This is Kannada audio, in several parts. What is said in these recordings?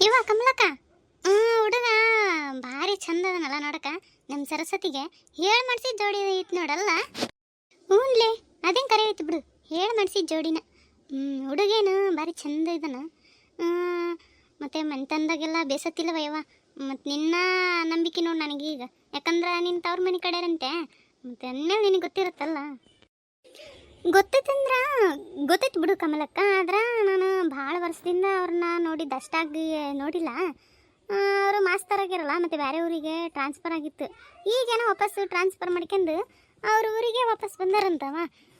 ಇವ ಕಮಲಕ್ಕ. ಹ್ಮ್ ಹುಡುಗ, ಭಾರಿ ಚಂದ ಅದನಲ್ಲ ನೋಡಕ ನಮ್ಮ ಸರಸ್ವತಿಗೆ ಹೇಳ್ ಮಾಡ್ಸಿದ ಜೋಡಿ ಐತ್ ನೋಡಲ್ಲ? ಹ್ಞೂನ್ಲೇ ಅದೇನ್ ಕರೆ ಐತಿ ಬಿಡು. ಹೇಳ್ ಮಾಡ್ಸಿದ ಜೋಡಿನ. ಹ್ಮ್, ಹುಡುಗೇನು ಭಾರಿ ಚಂದ ಇದನ. ಮತ್ತೆ ಮನ್ತಂದಾಗೆಲ್ಲ ಬೇಸತ್ತಿಲ್ಲವ ಯವ್ವ. ಮತ್ತು ನಿನ್ನ ನಂಬಿಕೆ ನೋಡು ನನಗೀಗ. ಯಾಕಂದ್ರೆ ನಿನ್ನ ತವ್ರ ಮನೆ ಕಡೆರಂತೆ. ಮತ್ತೆ ಅನ್ನೇ ನಿನಗೆ ಗೊತ್ತಿರುತ್ತಲ್ಲ. ಗೊತ್ತೈತಂದ್ರ? ಗೊತ್ತೈತೆ ಬಿಡು ಕಮಲಕ್ಕ. ಆದ್ರೆ ನಾನು ಭಾಳ ವರ್ಷದಿಂದ ಅವ್ರನ್ನ ನೋಡಿದ್ದು ಅಷ್ಟಾಗಿ ನೋಡಿಲ್ಲ. ಅವರು ಮಾಸ್ತರ್ ಆಗಿರಲ್ಲ ಮತ್ತು ಬೇರೆ ಊರಿಗೆ ಟ್ರಾನ್ಸ್ಫರ್ ಆಗಿತ್ತು. ಈಗೇನೋ ವಾಪಸ್ಸು ಟ್ರಾನ್ಸ್ಫರ್ ಮಾಡ್ಕೊಂಡು ಅವ್ರ ಊರಿಗೆ ವಾಪಸ್ ಬಂದಾರಂತವ.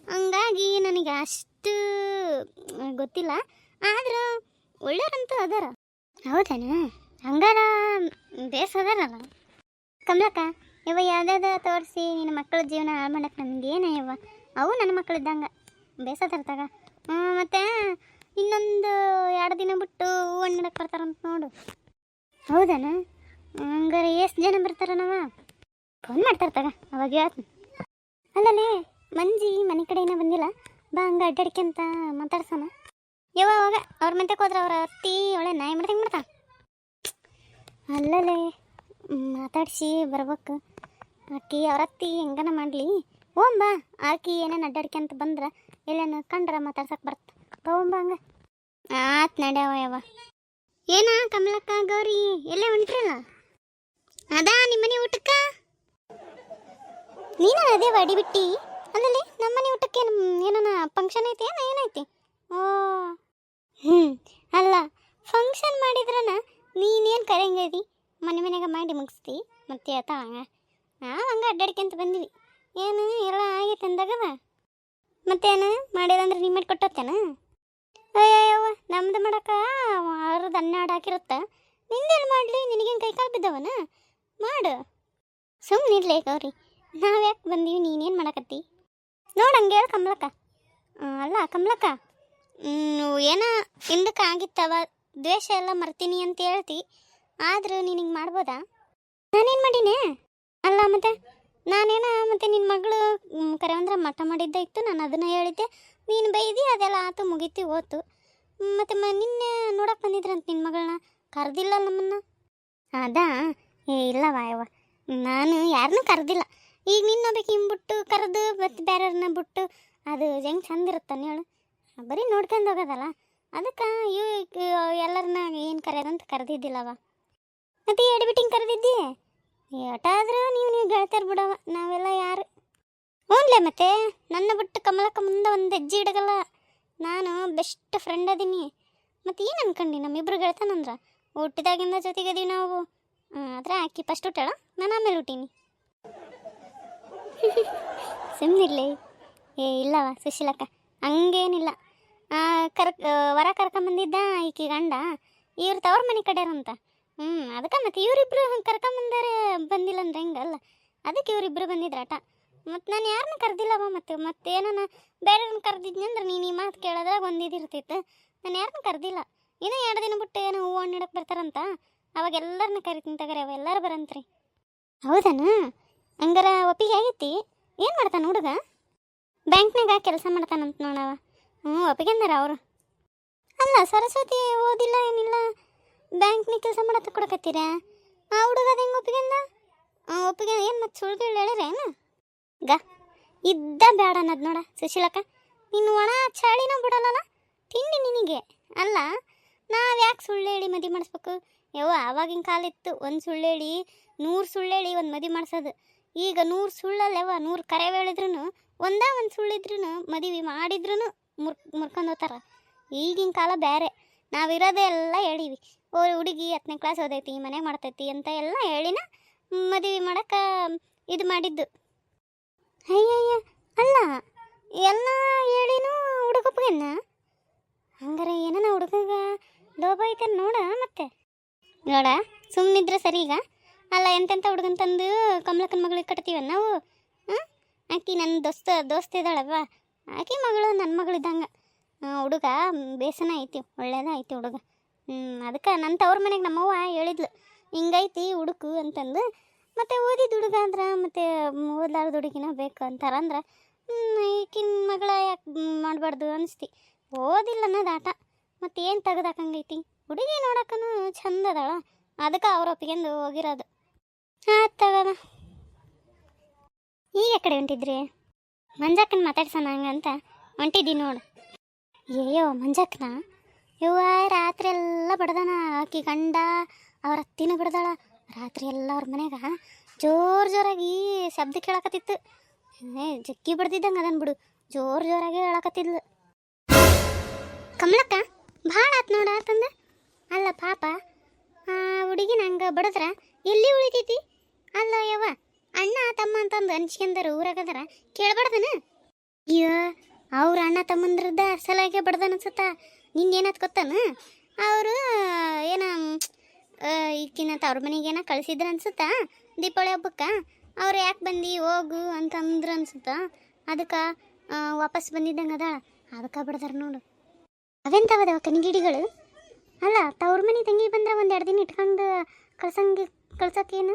ಹಂಗಾಗಿ ನನಗೆ ಅಷ್ಟು ಗೊತ್ತಿಲ್ಲ. ಆದ್ರೆ ಒಳ್ಳೆಯವ್ರಂತೂ ಅದಾರ. ಹೌದೇನ? ಹಂಗಾರ ಬೇಸ್ ಅದಾರಲ್ಲ. ಕಮಲಕ್ಕ ಇವ ಯಾವ್ದಾದ ತೋರಿಸಿ ನಿನ್ನ ಮಕ್ಕಳ ಜೀವನ ಹಾಳು ಮಾಡಕ್ಕೆ ನಮ್ಗೇನ ಯವ್ವ? ಅವು ನನ್ನ ಮಕ್ಕಳಿದ್ದಂಗ. ಬೇಸದಿರ್ತಾಗ ಹ್ಞೂ ಮತ್ತು ಇನ್ನೊಂದು ಎರಡು ದಿನ ಬಿಟ್ಟು ಹೂ ಹಣ್ಣಕ್ಕೆ ಬರ್ತಾರಂತ ನೋಡು. ಹೌದನ? ಹಂಗಾರೆ ಎಷ್ಟು ಜನ ಬರ್ತಾರನವ? ಫೋನ್ ಮಾಡ್ತಾರೆ ತಗ, ಅವಾಗ ಹೇಳ್ತೀನಿ. ಅಲ್ಲಲೇ, ಮಂಜಿ ಮನೆ ಕಡೆ ಏನೋ ಬಂದಿಲ್ಲ. ಬಾ, ಹಂಗೆ ಅಡ್ಡಾಡ್ಕೊಂತ ಮಾತಾಡ್ಸೋಣ. ಯಾವಾಗ ಅವ್ರ ಮನೆಗೆ ಹೋದ್ರೆ ಅವ್ರ ಅತ್ತಿ, ಒಳ್ಳೆ ನಾಯಿ ಮಾಡ್ದಂಗೆ ಮಾಡ್ತಾ ಅಲ್ಲಲೇ, ಮಾತಾಡಿಸಿ ಬರ್ಬೇಕು. ಅಕ್ಕಿ ಅವ್ರ ಅತ್ತಿ ಹೆಂಗನ ಮಾಡಲಿ? ಓಂ ಬಾ ಆಕಿ ಏನೇನು ಅಡ್ಡಾಡ್ಕೊಂತ ಬಂದ್ರೆ ಎಲ್ಲೇನು ಕಂಡ್ರ ಮಾತಾಡ್ಸಕ್ಕೆ ಬರ್ತ. ತಗೊಂಬ ಹಂಗ. ಆತ್ ನಡ್ಯಾವ ಯಾವ ಏನ ಕಮಲಕ್ಕ, ಗೌರಿ, ಎಲ್ಲೇ ಹೊಂಟ್ರಲ್ಲ? ಅದಾ ನಿಮ್ಮನೆ ಊಟಕ್ಕ? ನೀನ ಅದೇ ಅಡಿಬಿಟ್ಟಿ ಬಿಟ್ಟಿ? ಅಲ್ಲಲ್ಲಿ ನಮ್ಮನೆ ಊಟಕ್ಕೆ ಏನನ ಫಂಕ್ಷನ್ ಐತಿ, ಏನ ಏನೈತಿ? ಓ ಹ್ಞೂ ಅಲ್ಲ ಫಂಕ್ಷನ್ ಮಾಡಿದ್ರನ ನೀನೇನು ಕರೆಯಂಗದಿ ಮನೆ ಮನೆಗೆ ಮಾಡಿ ಮುಗಿಸ್ತಿ, ಮತ್ತೆ ಆತ ಹಂಗ. ನಾವು ಹಂಗೆ ಅಡ್ಡಾಡ್ಕೊಂತ ಬಂದ್ವಿ. ಏನು ಎಲ್ಲ ಆಗೈತೆ ಅಂದಾಗವ ಮತ್ತೇನು ಮಾಡಿರಂದ್ರೆ ನೀ ಮಾಡಿ ಕೊಟ್ಟತ್ತೇನ? ಅಯ್ಯವ್ವ ನಮ್ದು ಮಾಡಕ್ಕ ಅವ್ರದ್ದು ಹನ್ನೆರಡು ಹಾಕಿರುತ್ತ. ನಿಂದೇನು ಮಾಡಲಿ? ನಿನಗೇನು ಕೈ ಕಾಲು ಬಿದ್ದವನ? ಮಾಡು. ಸುಮ್ಮನೆ ಇರ್ಲಿ ಗೌರಿ. ನಾವು ಯಾಕೆ ಬಂದೀವಿ, ನೀನೇನು ಮಾಡಕತ್ತಿ? ನೋಡು ಹಂಗೆ ಹೇಳು ಕಮಲಕ್ಕ. ಅಲ್ಲ, ಕಮಲಕ್ಕ ಏನ ಹಿಂದಕ್ಕೆ ಆಗಿತ್ತವ, ದ್ವೇಷ ಎಲ್ಲ ಮರ್ತೀನಿ ಅಂತ ಹೇಳ್ತಿ. ಆದರೂ ನಿನಗೆ ಮಾಡ್ಬೋದಾ? ನಾನೇನು ಮಾಡೀನಿ? ಅಲ್ಲ, ಮತ್ತೆ? ನಾನೇನ, ಮತ್ತೆ ನಿನ್ನ ಮಗಳು ಕರವಂದ್ರ ಮಠ ಮಾಡಿದ್ದ ಇತ್ತು, ನಾನು ಅದನ್ನ ಹೇಳಿದ್ದೆ. ನೀನು ಬೈದಿ, ಅದೆಲ್ಲ ಆತು, ಮುಗೀತಿ, ಹೋತು. ಮತ್ತೆ ಮ, ನಿನ್ನೆ ನೋಡಕ್ಕೆ ಬಂದಿದ್ರಂತ ನಿನ್ನ ಮಗಳನ್ನ? ಕರೆದಿಲ್ಲ ನಮ್ಮನ್ನ? ಅದಾ? ಏ ಇಲ್ಲ ವಾಯವ್ವ ನಾನು ಯಾರನ್ನೂ ಕರೆದಿಲ್ಲ. ಈಗ ನಿನ್ನೊಬ್ಬಕ್ಕೆ ಹಿಂಬಿಟ್ಟು, ಕರೆದು, ಮತ್ತು ಬೇರೆಯವ್ರನ್ನ ಬಿಟ್ಟು, ಅದು ಹೆಂಗೆ ಚಂದ ಇರುತ್ತಾನೆ ಹೇಳು. ಬರೀ ನೋಡ್ಕೊಂಡು ಹೋಗೋದಲ್ಲ. ಅದಕ್ಕೆ ಇವ್ ಎಲ್ಲರನ್ನ ಏನು ಕರೆಯೋದಂತ ಕರೆದಿದ್ದಿಲ್ಲವ? ಮತ್ತೆ ಎಡ್ಬಿಟ್ಟಿಂಗ್ ಕರೆದಿದ್ದಿ? ಏಟಾದ್ರೂ ನೀವು ನೀವು ಗೆಳತಿಯರ್ ಬಿಡವ ನಾವೆಲ್ಲ ಯಾರು? ಹ್ಞೂನ್ಲೇ ಮತ್ತೆ, ನನ್ನ ಬಿಟ್ಟು ಕಮಲಕ್ಕ ಮುಂದೆ ಒಂದು ಹೆಜ್ಜೆ ಇಡಗಲ್ಲ. ನಾನು ಬೆಸ್ಟ್ ಫ್ರೆಂಡ್ ಅದೀನಿ. ಮತ್ತೆ ಏನು ಅನ್ಕಂಡಿ ನಮ್ಮಿಬ್ರು ಗೆಳತನಂದ್ರ ಹುಟ್ಟಿದಾಗಿಂದ ಜೊತೆಗದೀವಿ ನಾವು. ಆದರೆ ಆಕಿ ಫಸ್ಟ್ ಹುಟ್ಟಾಳ ನಾನು ಆಮೇಲೆ ಹುಟ್ಟೀನಿ. ಸುಮ್ಮನಿರ್ಲಿ ಏ, ಇಲ್ಲವ ಸುಶೀಲಕ್ಕ, ಹಂಗೇನಿಲ್ಲ. ಕರ್ ವರ ಕರ್ಕೊಂಬಂದಿದ್ದ ಈಕಿ ಗಂಡ, ಇವ್ರು ತವ್ರ ಮನೆ ಕಡೆಯರಂತ. ಹ್ಞೂ ಅದಕ್ಕೆ ಮತ್ತೆ ಇವರಿಬ್ರು ಕರ್ಕೊಂಬಂದಾರೆ ಬಂದಿಲ್ಲ ಅಂದ್ರೆ ಹೆಂಗಲ್ಲ ಅದಕ್ಕೆ ಇವರಿಬ್ರು ಬಂದಿದ್ರಾಟ. ಮತ್ತು ನಾನು ಯಾರನ್ನ ಕರೆದಿಲ್ಲವ ಮತ್ತೆ ಏನನ ಬೇರೆಯವ್ರನ್ನ ಕರೆದಿದ್ನಿ ಅಂದ್ರೆ ನೀನು ಈ ಮಾತು ಕೇಳೋದ್ರಾಗ ಒಂದು ನಾನು ಯಾರನ್ನ ಕರೆದಿಲ್ಲ. ಇನ್ನೂ ಎರಡು ದಿನ ಬಿಟ್ಟು ಏನೋ ಹೂವು ಹಣ್ಣು ಇಡಕ್ಕೆ ಬರ್ತಾರಂತ? ಅವಾಗ ಎಲ್ಲರನ್ನ ಕರಿತೀನಿ ತಗರಿ, ಅವ ಎಲ್ಲರೂ ಬರಂತ್ರಿ. ಹೌದನ? ಹಂಗಾರ ಒಪ್ಪಿಗೆ ಆಗೈತಿ ಏನು ಮಾಡ್ತಾನೆ ಹುಡುಗ? ಬ್ಯಾಂಕ್ನಾಗ ಕೆಲಸ ಮಾಡ್ತಾನಂತ ನೋಡವ ಹ್ಞೂ ಒಪ್ಪಿಗೆಂದಾರ ಅವರು. ಅಲ್ಲ, ಸರಸ್ವತಿ ಓದಿಲ್ಲ ಏನಿಲ್ಲ? ಬ್ಯಾಂಕ್ನಾಗ ಕೆಲಸ ಮಾಡತ್ತ ಕೊಡಕತ್ತೀರ? ಆ ಹುಡುಗ ಅದು? ಹೆಂಗೆ ಒಪ್ಪಿಗೆಂದ ಒಪ್ಪಿಗೆ ಏನು ಮತ್ತೆ ಸುಳ್ಳು ಹೇಳಿರೇನು ಗ, ಇದ್ದ ಬೇಡ ಅನ್ನೋದು ನೋಡ ಸುಶೀಲಕ್ಕ. ನೀನು ಒಣ ಚಾಳಿನೋ ಬಿಡಲ್ಲಲ್ಲ? ತಿಂಡಿ ನಿನಗೆ. ಅಲ್ಲ, ನಾವು ಯಾಕೆ ಸುಳ್ಳು ಹೇಳಿ ಮದುವೆ ಮಾಡಿಸ್ಬೇಕು? ಯವ್ವ, ಆವಾಗಿನ ಕಾಲ ಇತ್ತು ಒಂದು ಸುಳ್ಳು ಹೇಳಿ ನೂರು ಸುಳ್ಳು ಹೇಳಿ ಒಂದು ಮದುವೆ ಮಾಡಿಸೋದು. ಈಗ ನೂರು ಸುಳ್ಳಲ್ಲವ ನೂರು ಕರೆ ಹೇಳಿದ್ರು ಒಂದೇ ಒಂದು ಸುಳ್ಳಿದ್ರು ಮದುವೆ ಮಾಡಿದ್ರು ಮುರ್, ಮುರ್ಕೊಂಡು ಹೋಗ್ತಾರ ಈಗಿನ ಕಾಲ ಬೇರೆ ನಾವಿರೋದೇ ಎಲ್ಲ ಹೇಳೀವಿ. ಓ, ಹುಡುಗಿ ಹತ್ತನೇ ಕ್ಲಾಸ್ ಓದೈತಿ ಮನೆ ಮಾಡ್ತೈತಿ ಅಂತ ಎಲ್ಲ ಹೇಳಿನ ಮದುವೆ ಮಾಡೋಕೆ ಇದು ಮಾಡಿದ್ದು. ಅಯ್ಯಯ್ಯ, ಅಲ್ಲ, ಎಲ್ಲ ಹೇಳಿನೂ ಹುಡುಗಪ್ಪಗೆನ್ನ ಹಂಗಾರೆ ಏನನ ಹುಡುಗಗ ಲೋಭ ಐತೆ ನೋಡ ಮತ್ತೆ? ನೋಡ ಸುಮ್ಮನಿದ್ರೆ ಸರಿ ಈಗ. ಅಲ್ಲ ಎಂತೆಂಥ ಹುಡುಗನ್ ತಂದು ಕಮಲಕ್ಕನ ಮಗಳಿಗೆ ಕಟ್ತೀವ ನಾವು? ಹಾಂ? ಆಕಿ ನನ್ನ ದೋಸ್ತ ದೋಸ್ತ ಇದ್ದಾಳವ್ವ. ಆಕಿ ಮಗಳು ನನ್ನ ಮಗಳಿದ್ದಂಗೆ ಹುಡುಗ, ಬೇಸನ ಐತಿ, ಒಳ್ಳೇದ ಐತಿ ಹುಡುಗ. ಅದಕ್ಕೆ ನನ್ನ ತವ್ರ ಮನೆಗೆ ನಮ್ಮವ್ವ ಹೇಳಿದ್ಲು, ಹಿಂಗೈತಿ ಹುಡುಕು ಅಂತಂದು. ಮತ್ತು ಓದಿದ ಹುಡುಗ ಅಂದ್ರೆ, ಮತ್ತು ಓದ್ಲಾರ್ದ ಹುಡುಗಿನ ಬೇಕು ಅಂತಾರಂದ್ರೆ ಈಕಿನ ಮಗಳ ಯಾಕೆ ಮಾಡಬಾರ್ದು ಅನಿಸ್ತಿ. ಓದಿಲ್ಲ ಅನ್ನೋದು ಆಟ ಮತ್ತು ಏನು ತೆಗ್ದಾಕಂಗೈತಿ? ಹುಡುಗಿ ನೋಡಕ್ಕೂ ಚಂದ ಅದಳ, ಅದಕ್ಕೆ ಅವ್ರ ಒಪ್ಪಿಗೆಂದು ಹೋಗಿರೋದು. ಆತ್ ತಗದ ಈಗ ಕಡೆ ಹೊಂಟಿದ್ರಿ? ಮಂಜಕ್ಕನ ಮಾತಾಡ್ಸೋಣ ಹಂಗಂತ ಹೊಂಟಿದ್ದಿ ನೋಡು. ಏಯೋ, ಮಂಜಕ್ಕನ? ಇವ ರಾತ್ರಿ ಎಲ್ಲ ಬಡ್ದಾನ. ಆಕಿ ಗಂಡ, ಅವ್ರ ಅತ್ತಿನ ಬಿಡ್ದಾಳ. ರಾತ್ರಿ ಎಲ್ಲ ಅವ್ರ ಮನ್ಯಾಗ ಜೋರು ಜೋರಾಗಿ ಶಬ್ದ ಕೇಳಕತ್ತಿತ್ತು. ಏ ಜಕ್ಕಿ ಬಡ್ದಿದ್ದಂಗೆ ಅದನ್ ಬಿಡು. ಜೋರು ಜೋರಾಗಿ ಹೇಳಕತ್ತಿದ್ಲು. ಕಮಲಕ್ಕ, ಭಾಳ ಆತ್ ನೋಡ ತಂದ. ಅಲ್ಲ ಪಾಪ, ಆ ಹುಡುಗಿ ನಂಗೆ ಬಡದ್ರ ಎಲ್ಲಿ ಉಳಿತೈತಿ? ಅಲ್ಲ ಯವ್ವ, ಅಣ್ಣ ತಮ್ಮ ಅಂತಂದು ಅನ್ಸ್ಕೊಂಡಾರ, ಊರಾಗದಾರ, ಕೇಳ್ಬಾರ್ದನ? ಅಯ್ಯೋ, ಅವ್ರ ಅಣ್ಣ ತಮ್ಮಂದ್ರದ್ದ ಸಲಾಗೆ ಬಡ್ದನ್ ಅನ್ಸತ್ತ. ನಿಂಗೇನತ್ ಗೊತ್ತಾನ? ಅವರು, ಏನ ಈಕಿನ ತವ್ರ ಮನೆಗೆ ಏನ ಕಳ್ಸಿದ್ರ ಅನ್ಸುತ್ತ? ದೀಪಾವಳಿ ಹಬ್ಬಕ್ಕೆ? ಅವ್ರು ಯಾಕೆ ಬಂದು, ಹೋಗು ಅಂತಂದ್ರ ಅನ್ಸುತ್ತ? ಅದಕ್ಕೆ ವಾಪಸ್ ಬಂದಿದ್ದಂಗೆ ಅದ ಅದಕ್ಕೆ ಬಡ್ದಾರ ನೋಡು. ಅವೆಂತವದವ ಕನಿಗಿಡಿಗಳು ಅಲ್ಲ, ತವ್ರ ಮನೆ ತಂಗಿ ಬಂದ್ರೆ ಒಂದು ಎರಡು ದಿನ ಇಟ್ಕೊಂಡು ಕಳ್ಸಂಗೆ ಕಳ್ಸಕ್ಕೇನು